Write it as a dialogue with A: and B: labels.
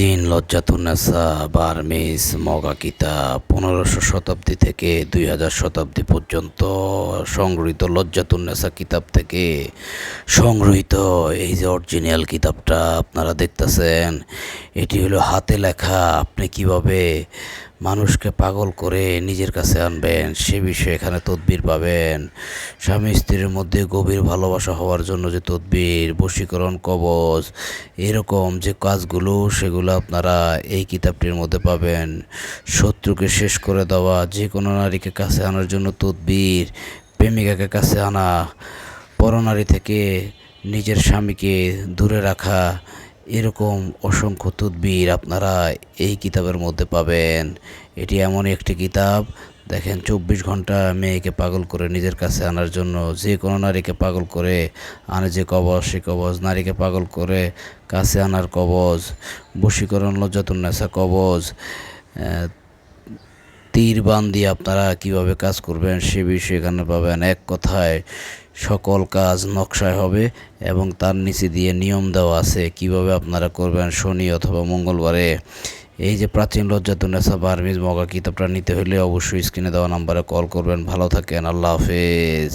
A: প্রাচীন লজ্জাতুন্নেসা বার্মিস মগা কিতাব, পনেরোশো শতাব্দী থেকে দুই হাজার শতাব্দী পর্যন্ত সংগৃহীত লজ্জাতুন্নেসা কিতাব থেকে সংগৃহীত এই যে অরিজিনাল কিতাবটা আপনারা দেখতেছেন, এটি হলো হাতে লেখা। আপনি কীভাবে মানুষকে পাগল করে নিজের কাছে আনবেন, সে বিষয়ে এখানে তদবির পাবেন। স্বামী স্ত্রীর মধ্যে গভীর ভালোবাসা হওয়ার জন্য যে তদবির, বশীকরণ কবজ এরকম যে কাজগুলো, সেগুলো আপনারা এই কিতাবটির মধ্যে পাবেন। শত্রুকে শেষ করে দেওয়া, যে কোনো নারীকে কাছে আনার জন্য তদবির, প্রেমিকাকে কাছে আনা, পরনারী থেকে নিজের স্বামীকে দূরে রাখা এরকম অসংখ্য তদবির আপনারা এই কিতাবের মধ্যে পাবেন। এটি এমন একটি কিতাব। দেখেন, চব্বিশ ঘণ্টা মেয়েকে পাগল করে নিজের কাছে আনার জন্য যে কোনো নারীকে পাগল করে আনে যে কবজ, সে কবজ। নারীকে পাগল করে কাছে আনার কবজ, বশীকরণ লজ্জাতুন্নেসা কবজ। তীর বান দিয়ে আপনারা কীভাবে কাজ করবেন সে বিষয়ে এখানে পাবেন এক কথায় সকল কাজ নকশায় হবে এবং তার নিচে দিয়ে নিয়ম দেওয়া আছে কীভাবে আপনারা করবেন শনি অথবা মঙ্গলবারে। এই যে প্রাচীন লজ্জাতুন্নেসা বার্মিজ মগা কিতাবটা নিতে হলে অবশ্যই স্ক্রিনে দেওয়া নাম্বারে কল করবেন। ভালো থাকেন, আল্লাহ হাফেজ।